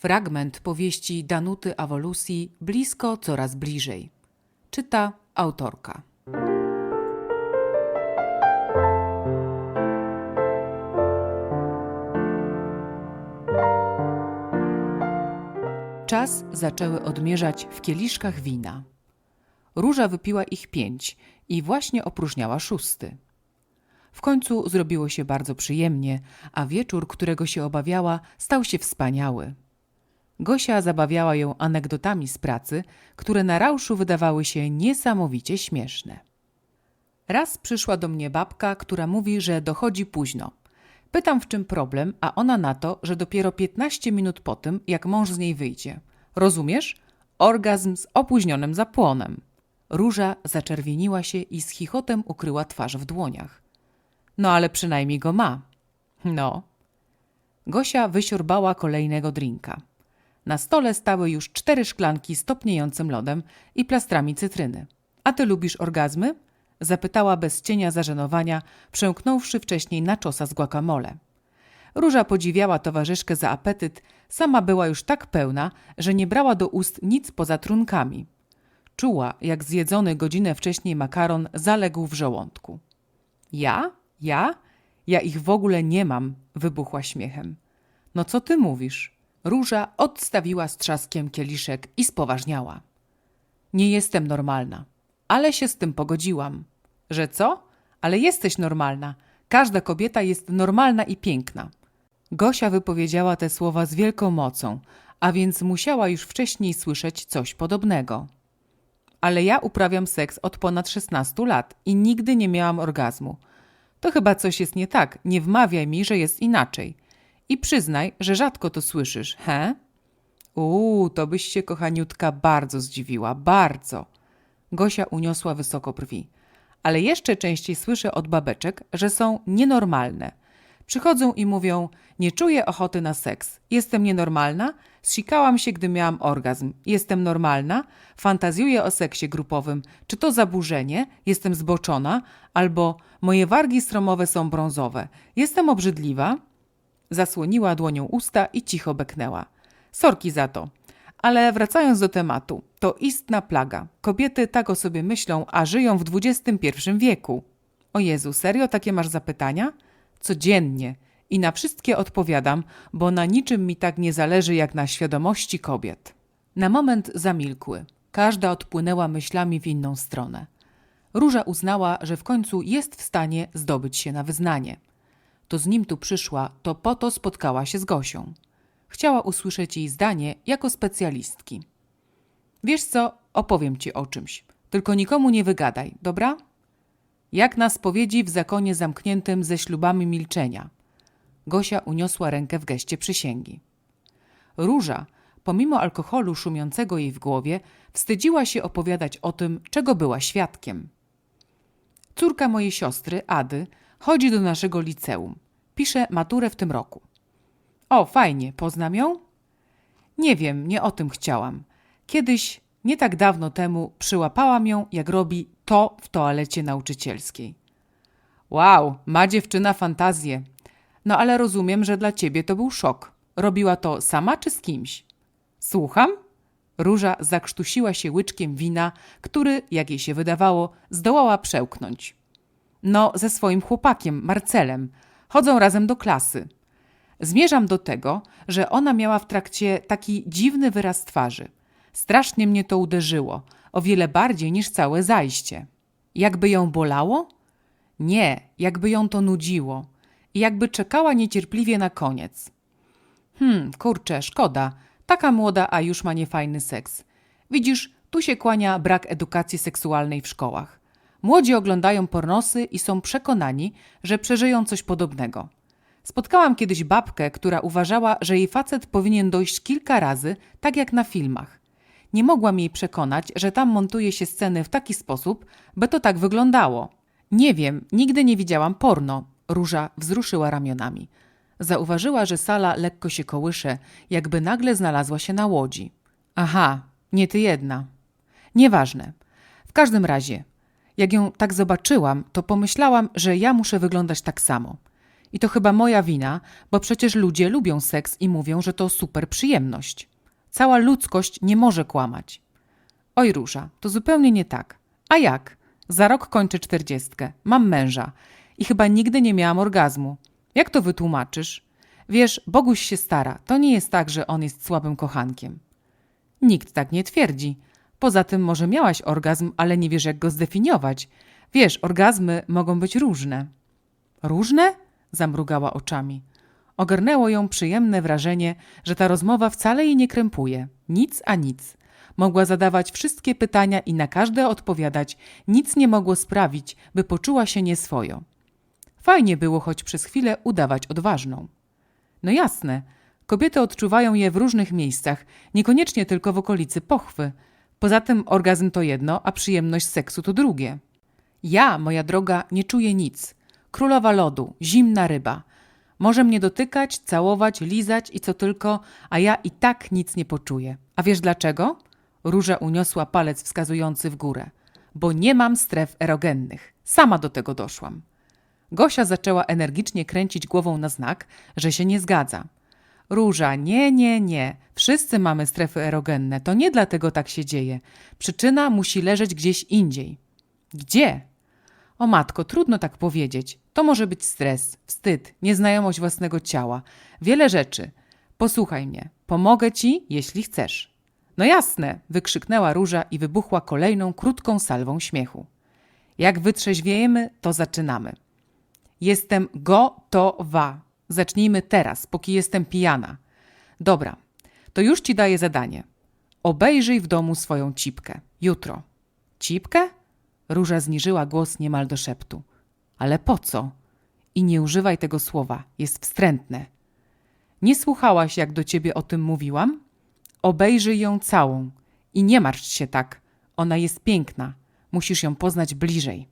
Fragment powieści Danuty Awolucji Blisko coraz bliżej. Czyta autorka. Czas zaczęły odmierzać w kieliszkach wina. Róża wypiła ich pięć i właśnie opróżniała szósty. W końcu zrobiło się bardzo przyjemnie, a wieczór, którego się obawiała, stał się wspaniały. Gosia zabawiała ją anegdotami z pracy, które na rauszu wydawały się niesamowicie śmieszne. Raz przyszła do mnie babka, która mówi, że dochodzi późno. Pytam, w czym problem, a ona na to, że dopiero 15 minut po tym, jak mąż z niej wyjdzie. Rozumiesz? Orgazm z opóźnionym zapłonem. Róża zaczerwieniła się i z chichotem ukryła twarz w dłoniach. No ale przynajmniej go ma. No. Gosia wysiorbała kolejnego drinka. Na stole stały już cztery szklanki z topniejącym lodem i plastrami cytryny. A ty lubisz orgazmy? Zapytała bez cienia zażenowania, przemknąwszy wcześniej na czosa z guacamole. Róża podziwiała towarzyszkę za apetyt, sama była już tak pełna, że nie brała do ust nic poza trunkami. Czuła, jak zjedzony godzinę wcześniej makaron zaległ w żołądku. Ja? Ja? Ja ich w ogóle nie mam, wybuchła śmiechem. No co ty mówisz? Róża odstawiła z trzaskiem kieliszek i spoważniała. Nie jestem normalna, ale się z tym pogodziłam. Że co? Ale jesteś normalna. Każda kobieta jest normalna i piękna. Gosia wypowiedziała te słowa z wielką mocą, a więc musiała już wcześniej słyszeć coś podobnego. Ale ja uprawiam seks od ponad 16 lat i nigdy nie miałam orgazmu. To chyba coś jest nie tak, nie wmawiaj mi, że jest inaczej. I przyznaj, że rzadko to słyszysz, he? Uuu, to byś się, kochaniutka, bardzo zdziwiła, bardzo. Gosia uniosła wysoko brwi. Ale jeszcze częściej słyszę od babeczek, że są nienormalne. Przychodzą i mówią: Nie czuję ochoty na seks. Jestem nienormalna? Zsikałam się, gdy miałam orgazm. Jestem normalna? Fantazjuję o seksie grupowym. Czy to zaburzenie? Jestem zboczona? Albo moje wargi stromowe są brązowe. Jestem obrzydliwa? Zasłoniła dłonią usta i cicho beknęła. Sorki za to. Ale wracając do tematu, to istna plaga. Kobiety tak o sobie myślą, a żyją w XXI wieku. O Jezu, serio takie masz zapytania? Codziennie. I na wszystkie odpowiadam, bo na niczym mi tak nie zależy jak na świadomości kobiet. Na moment zamilkły. Każda odpłynęła myślami w inną stronę. Róża uznała, że w końcu jest w stanie zdobyć się na wyznanie. To z nim tu przyszła, to po to spotkała się z Gosią. Chciała usłyszeć jej zdanie jako specjalistki. Wiesz co, opowiem ci o czymś. Tylko nikomu nie wygadaj, dobra? Jak na spowiedzi w zakonie zamkniętym ze ślubami milczenia. Gosia uniosła rękę w geście przysięgi. Róża, pomimo alkoholu szumiącego jej w głowie, wstydziła się opowiadać o tym, czego była świadkiem. Córka mojej siostry, Ady, chodzi do naszego liceum. Pisze maturę w tym roku. O, fajnie, poznam ją? Nie wiem, nie o tym chciałam. Kiedyś, nie tak dawno temu, przyłapałam ją, jak robi to w toalecie nauczycielskiej. Wow, ma dziewczyna fantazję. No ale rozumiem, że dla ciebie to był szok. Robiła to sama czy z kimś? Słucham? Róża zakrztusiła się łyczkiem wina, który, jak jej się wydawało, zdołała przełknąć. No, ze swoim chłopakiem, Marcelem. Chodzą razem do klasy. Zmierzam do tego, że ona miała w trakcie taki dziwny wyraz twarzy. Strasznie mnie to uderzyło, o wiele bardziej niż całe zajście. Jakby ją bolało? Nie, jakby ją to nudziło i jakby czekała niecierpliwie na koniec. Hmm, kurczę, szkoda. Taka młoda, a już ma niefajny seks. Widzisz, tu się kłania brak edukacji seksualnej w szkołach. Młodzi oglądają pornosy i są przekonani, że przeżyją coś podobnego. Spotkałam kiedyś babkę, która uważała, że jej facet powinien dojść kilka razy, tak jak na filmach. Nie mogłam jej przekonać, że tam montuje się sceny w taki sposób, by to tak wyglądało. Nie wiem, nigdy nie widziałam porno. Róża wzruszyła ramionami. Zauważyła, że sala lekko się kołysze, jakby nagle znalazła się na łodzi. Aha, nie ty jedna. Nieważne. W każdym razie, jak ją tak zobaczyłam, to pomyślałam, że ja muszę wyglądać tak samo. I to chyba moja wina, bo przecież ludzie lubią seks i mówią, że to super przyjemność. Cała ludzkość nie może kłamać. Oj, Róża, to zupełnie nie tak. A jak? Za rok kończę czterdziestkę, mam męża i chyba nigdy nie miałam orgazmu. Jak to wytłumaczysz? Wiesz, Boguś się stara, to nie jest tak, że on jest słabym kochankiem. Nikt tak nie twierdzi. Poza tym może miałaś orgazm, ale nie wiesz jak go zdefiniować. Wiesz, orgazmy mogą być różne. Różne? Zamrugała oczami. Ogarnęło ją przyjemne wrażenie, że ta rozmowa wcale jej nie krępuje. Nic a nic. Mogła zadawać wszystkie pytania i na każde odpowiadać. Nic nie mogło sprawić, by poczuła się nieswojo. Fajnie było choć przez chwilę udawać odważną. No jasne, kobiety odczuwają je w różnych miejscach, niekoniecznie tylko w okolicy pochwy. Poza tym orgazm to jedno, a przyjemność seksu to drugie. Ja, moja droga, nie czuję nic. Królowa lodu, zimna ryba. Może mnie dotykać, całować, lizać i co tylko, a ja i tak nic nie poczuję. A wiesz dlaczego? Róża uniosła palec wskazujący w górę. Bo nie mam stref erogennych. Sama do tego doszłam. Gosia zaczęła energicznie kręcić głową na znak, że się nie zgadza. Róża, nie, nie, nie. Wszyscy mamy strefy erogenne. To nie dlatego tak się dzieje. Przyczyna musi leżeć gdzieś indziej. Gdzie? O matko, trudno tak powiedzieć. To może być stres, wstyd, nieznajomość własnego ciała. Wiele rzeczy. Posłuchaj mnie. Pomogę ci, jeśli chcesz. No jasne, wykrzyknęła Róża i wybuchła kolejną krótką salwą śmiechu. Jak wytrzeźwiejemy, to zaczynamy. Jestem gotowa. Zacznijmy teraz, póki jestem pijana. Dobra, to już ci daję zadanie. Obejrzyj w domu swoją cipkę. Jutro. Cipkę? Róża zniżyła głos niemal do szeptu. Ale po co? I nie używaj tego słowa, jest wstrętne. Nie słuchałaś, jak do ciebie o tym mówiłam? Obejrzyj ją całą i nie martw się tak. Ona jest piękna. Musisz ją poznać bliżej.